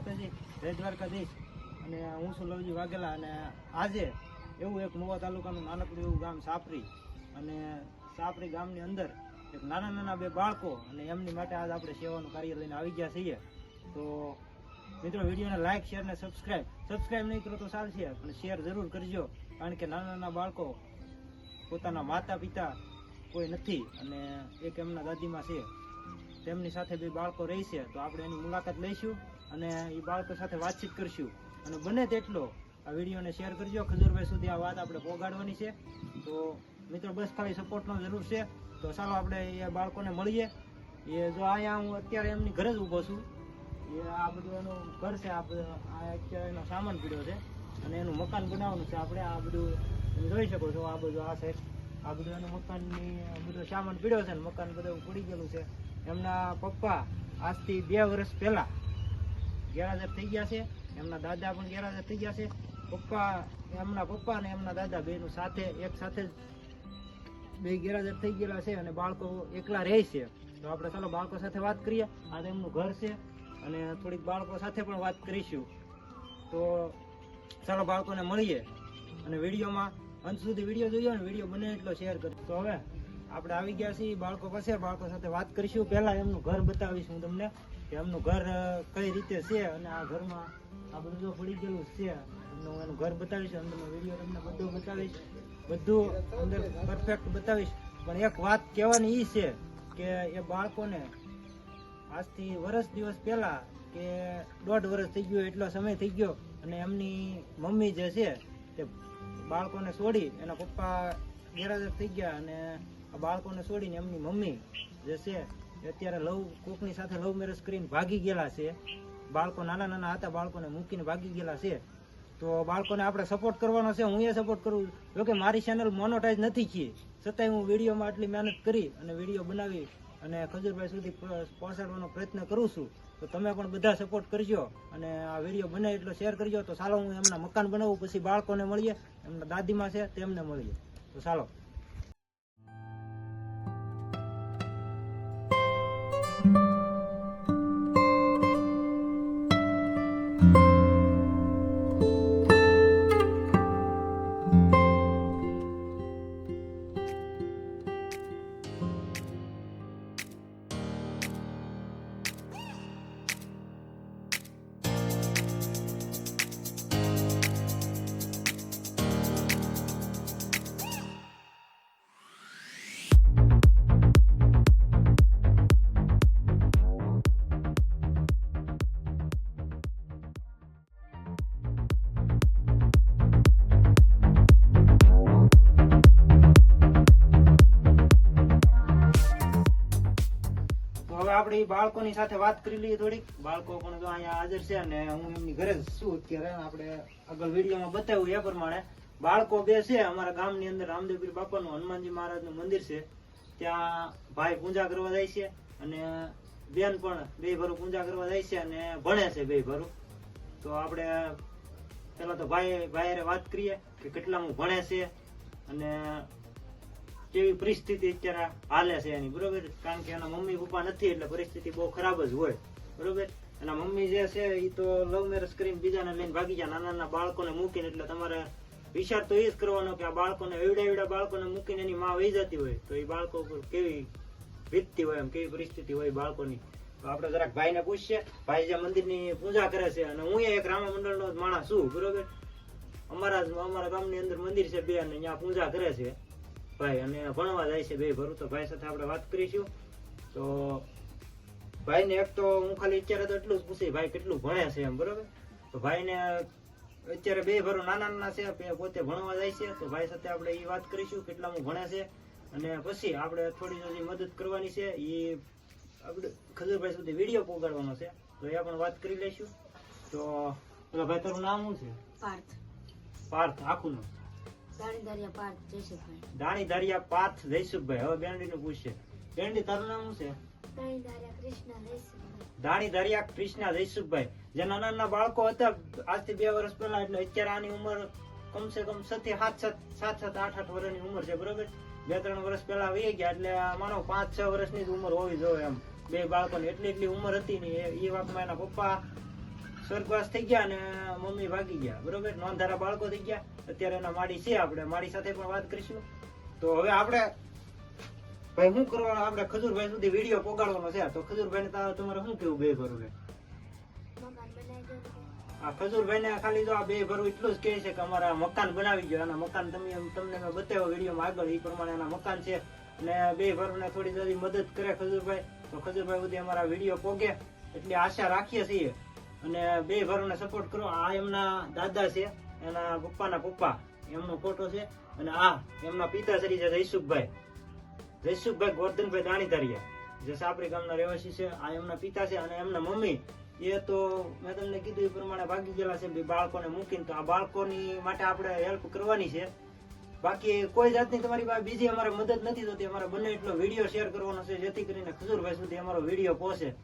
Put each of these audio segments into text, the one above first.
માતાજી, જય દ્વારકાધીશ. અને હું છું લવજી વાઘેલા અને આજે એવું એક મોવા તાલુકાનું નાનકડું એવું ગામ સાપરી. અને સાપરી ગામની અંદર એક નાના નાના બે બાળકો અને એમની માટે આજ આપણે સેવાનું કાર્ય લઈને આવી ગયા છીએ. તો મિત્રો, વિડીયોને લાઇક શેર ને સબસ્ક્રાઇબ સબસ્ક્રાઇબ નહીં કરો તો ચાલશે પણ શેર જરૂર કરજો, કારણ કે નાના નાના બાળકો પોતાના માતા પિતા કોઈ નથી અને એક એમના દાદીમાં છે. તેમની સાથે બે બાળકો રહેશે તો આપણે એની મુલાકાત લઈશું અને એ બાળકો સાથે વાતચીત કરશું. અને બને તેટલો આ વિડીયોને શેર કરજો. ખજૂરભાઈ સુધી આ વાત આપણે પહોંચાડવાની છે. તો મિત્રો, બસ ખાલી સપોર્ટનો જરૂર છે. તો ચાલો આપણે એ બાળકોને મળીએ. એ જો અહીંયા હું અત્યારે એમની ઘરે જ ઊભો છું. એ આ બધું એનું ઘર છે, આ અત્યારે એનો સામાન પીડ્યો છે. અને એનું મકાન બનાવવાનું છે. આપણે આ બધું તમે જોઈ શકો છો, આ બધું આ સાઈડ આ બધું એનું મકાનની બધો સામાન પીડ્યો છે ને, મકાન બધું પડી ગયેલું છે. એમના પપ્પા આજથી બે વર્ષ પહેલા ગેરહાજર થઈ ગયા છે. એમના દાદા પણ ગેરહાજર થઈ ગયા છે. પપ્પા, એમના પપ્પા અને એમના દાદા બેનું સાથે, એક સાથે જ બે ગેરહાજર થઈ ગયેલા છે અને બાળકો એકલા રહે છે. તો આપણે ચાલો બાળકો સાથે વાત કરીએ. આ તો એમનું ઘર છે અને થોડીક બાળકો સાથે પણ વાત કરીશું. તો ચાલો બાળકોને મળીએ અને વિડીયોમાં અંત સુધી વીડિયો જોઈએ ને વીડિયો બને એટલો શેર કરજો તો હવે આપણે આવી ગયા છીએ બાળકો પાસે. બાળકો સાથે વાત કરીશું. પહેલા એમનું ઘર બતાવીશ હું તમને કે એમનું ઘર કઈ રીતે છે અને આ ઘરમાં આ બધું જો પડી ગયેલું છે. એમનું એનું ઘર બતાવીશ, અંદરનો વીડિયો તમને બધું બતાવીશ. બધું અંદર પરફેક્ટ બતાવીશ. પણ એક વાત કહેવાની એ છે કે એ બાળકોને આજથી વર્ષ દિવસ પહેલા કે દોઢ વર્ષ થઈ ગયો, એટલો સમય થઈ ગયો અને એમની મમ્મી જે છે તે બાળકોને છોડી એના પપ્પા ગેરહાજર થઈ ગયા અને આ બાળકોને છોડીને એમની મમ્મી જે છે અત્યારે લવ, કોકની સાથે લવ મેરેજ કરીને ભાગી ગયેલા છે. બાળકો નાના નાના હતા, બાળકોને મૂકીને ભાગી ગયેલા છે. તો બાળકોને આપણે સપોર્ટ કરવાનો છે, હું એ સપોર્ટ કરું. જો કે મારી ચેનલ મોનોટાઈઝ નથી છે છતાંય હું વિડીયોમાં આટલી મહેનત કરી અને વીડિયો બનાવી અને ખજૂરભાઈ સુધી પહોંચાડવાનો પ્રયત્ન કરું છું. તો તમે પણ બધા સપોર્ટ કરજો અને આ વીડિયો બને એટલો શેર કરજો. તો ચાલો હું એમના મકાન બનાવું, પછી બાળકોને મળીએ, એમના દાદીમાં છે, તેમને મળીએ. તો ચાલો. આપણે બાળકોની સાથે વાત કરી લઈએ થોડીક. બાળકો પણ જો અહીંયા હાજર છે અને હું એમની ઘરે જ છું અત્યારે. આપણે આગળ વિડીયોમાં બતાવ્યું એ પ્રમાણે બાળકો બે છે. અમારા ગામની અંદર રામદેવપીર બાપાનું હનુમાનજી મહારાજનું મંદિર છે. ત્યાં ભાઈ પૂજા કરવા જાય છે અને બેન પણ બે ભરું પૂજા કરવા જાય છે અને ભણે છે બે ભરું. તો આપણે પેલા તો ભાઈ ભાઈ વાત કરીએ કે કેટલામું ભણે છે અને કેવી પરિસ્થિતિ અત્યારે હાલે છે એની, બરોબર? કારણ કે એના મમ્મી પપ્પા નથી, એટલે પરિસ્થિતિ બહુ ખરાબ જ હોય, બરોબર? એના મમ્મી જે છે એ તો લવ મેરેજ કરીને બીજાને લઈને ભાગી જાય નાના નાના બાળકોને મૂકીને, એટલે તમારે વિચાર તો એ જ કરવાનો કે આ બાળકોને એવડા એવડા બાળકોને મૂકીને એની માં વહી જતી હોય, તો એ બાળકો કેવી વીતતી હોય, એમ કેવી પરિસ્થિતિ હોય બાળકોની? તો આપણે જરાક ભાઈને પૂછીએ, ભાઈ જે મંદિરની પૂજા કરે છે, અને હું એક રામા મંડળનો માણસ છું, બરોબર? અમારા અમારા ગામની અંદર મંદિર છે બે, અને ત્યાં પૂજા કરે છે. ભાઈ અને ભણવા જાય છે બે ભરું તો ભાઈ સાથે આપણે વાત કરીશું. તો ભાઈને એક તો હું ખાલી અત્યારે તો એટલું જ પૂછી ભાઈ કેટલું ભણે છે એમ બરોબર? તો ભાઈને અત્યારે બે ભરું નાના નાના છે પોતે ભણવા જાય છે તો ભાઈ સાથે આપણે એ વાત કરીશું કેટલામું ભણે છે. અને પછી આપણે થોડી થોડી મદદ કરવાની છે એ આપણે ખજુરભાઈ સુધી વીડિયો પહોંચાડવાનો છે તો એ પણ વાત કરી લઈશું. તો ભાઈ તારું નામ શું છે? પાર્થ. પાર્થ આખું નામ. દાણી દારિયા પાર્થ જયસુખભાઈ. હવે બેન્ડી નું પૂછશે બેન્ડી તારું નામ શું છે? દાણી દરિયા કૃષ્ણા જયસુખભાઈ. જે નાના નાના બાળકો હતા આજથી બે વર્ષ પહેલા એટલે અત્યારે આની ઉંમર કમસે કમ છ થી સાત સાત સાત સાત આઠ આઠ વર્ષની ઉંમર છે બરોબર? બે ત્રણ વર્ષ પહેલા વહી ગયા એટલે માનો પાંચ છ વર્ષની જ ઉંમર હોવી જોઈએ એમ. બે બાળકોની એટલી એટલી ઉંમર હતી ને એ- એ વાતમાં એના પપ્પા સ્વર્ગવાસ થઈ ગયા અને મમ્મી ભાગી ગયા, બરોબર? નોંધારા બાળકો થઈ ગયા. અત્યારે એના માડી છે આપણે. માડી સાથે પણ વાત કરીશું. તો હવે આપણે, ભાઈ શું કરવાનું? આપણે ખજૂરભાઈ સુધી વીડિયો પોગાડવાનો છે. તો ખજૂરભાઈ ને તમારે શું કેવું બે ભરું. આ ખજૂરભાઈ ને ખાલી તો આ બે ભરું એટલું જ કહે છે કે અમારા મકાન બનાવી ગયો. આના મકાન તમે તમને મેં બતાવ્યો વિડીયોમાં આગળ, એ પ્રમાણે એના મકાન છે. અને બે ભરુને થોડી થોડી મદદ કરે ખજૂરભાઈ. તો ખજૂરભાઈ સુધી અમારા વીડિયો પોગે. એટલે આશા રાખીએ છીએ અને બે ભરુને સપોર્ટ કરો. આ એમના દાદા છે, એના પપ્પાના પપ્પા. એમનો ફોટો છે અને આ એમના પિતાશ્રી છે જયસુખભાઈ. જયસુખભાઈ ગોરધનભાઈ દાણીધારિયા. જે સાપરી ગામના રહેવાસી છે. આ એમના પિતા છે અને એમના મમ્મી. એ તો મેં તમને કીધું એ પ્રમાણે ભાગી ગયેલા છે. બે બાળકોને મૂકીને તો આ બાળકોની માટે આપણે હેલ્પ કરવાની છે. બાકી કોઈ જાતની તમારી પાસે બીજી અમારે મદદ નથી થતી. અમારે બંને એટલો વીડિયો શેર કરવાનો છે, જેથી કરીને ખજુરભાઈ સુધી અમારો વીડિયો પહોંચે.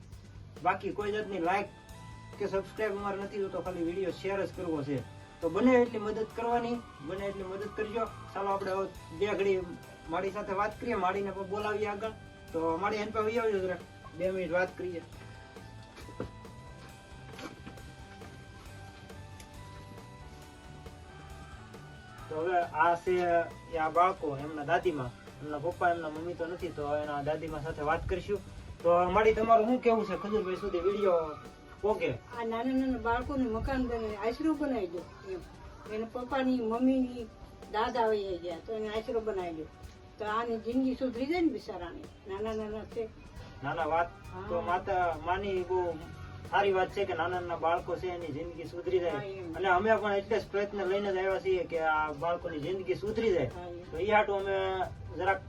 બાકી કોઈ જાતની લાઈક કે સબસ્ક્રાઇબ અમારે નથી થતો ખાલી વીડિયો શેર જ કરવો છે. તો બને એટલી મદદ કરવાની, બને એટલી મદદ કરજો. ચાલો આપણે બે ઘડી મારી સાથે વાત કરીએ પણ બોલાવીએ આગળ. તો માડી એન પાસે આવજો જરા બે મિનિટ વાત કરીએ. તો હવે આ છે આ બાળકો એમના દાદીમાં. એમના પપ્પા, એમના મમ્મી તો નથી, તો એના દાદીમાં સાથે વાત કરીશું. તો મારી તમારું શું કેવું છે? ખજુરભાઈ સુધી વીડિયો ઓકે. આ નાના નાના બાળકોને મકાન બનાવી આશરો બનાવી દો એમ. એને પપ્પાની મમ્મીની દાદા વહી ગયા તો એને આશરો બનાવી દો. તો આની જિંદગી સુધરી જાય ને બિચારાની. નાના નાના છે. નાના વાત તો માતા માની બહુ સારી વાત છે કે નાના નાના બાળકો છે એની જિંદગી સુધરી જાય. અને અમે પણ એટલે જ પ્રયત્ન લઈને જ આવ્યા છીએ કે આ બાળકોની જિંદગી સુધરી જાય. તો એ હાટું અમે જરાક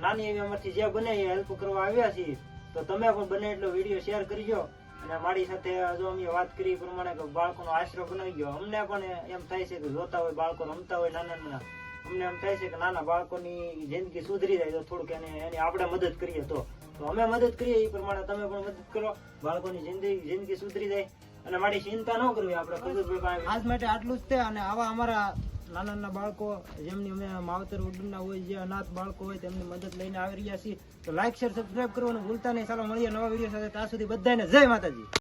નાની એવી અમારથી જે બને એ હેલ્પ કરવા આવ્યા છીએ. તો તમે પણ બને એટલો વીડિયો શેર કરજો. અને મારી સાથે જો અમે વાત કરી પ્રમાણે કે બાળકોનો આશરો બનાવી ગયો. અમને પણ એમ થાય છે કે જોતા હોય બાળકો રમતા હોય નાના નાના અમને એમ થાય છે કે નાના બાળકોની જિંદગી સુધરી જાય તો થોડુંક એને એની આપણે મદદ કરીએ તો. તો અમે મદદ કરીએ એ પ્રમાણે તમે પણ મદદ કરો. બાળકોની જિંદગી જિંદગી સુધરી જાય. અને મારી ચિંતા ન કરવી આપણે આજ માટે આટલું જ છે અને આવા અમારા નાના નાના બાળકો, જેમની અમે માવતર ઉડના હોય, જે અનાથ બાળકો હોય, તેમની મદદ લઈને આવી રહ્યા છીએ. તો લાઈક શેર સબસ્ક્રાઇબ કરવાનું ભૂલતા નહીં. ચાલો, મળીએ નવા વીડિયો સાથે. ત્યાં સુધી બધાને જય માતાજી.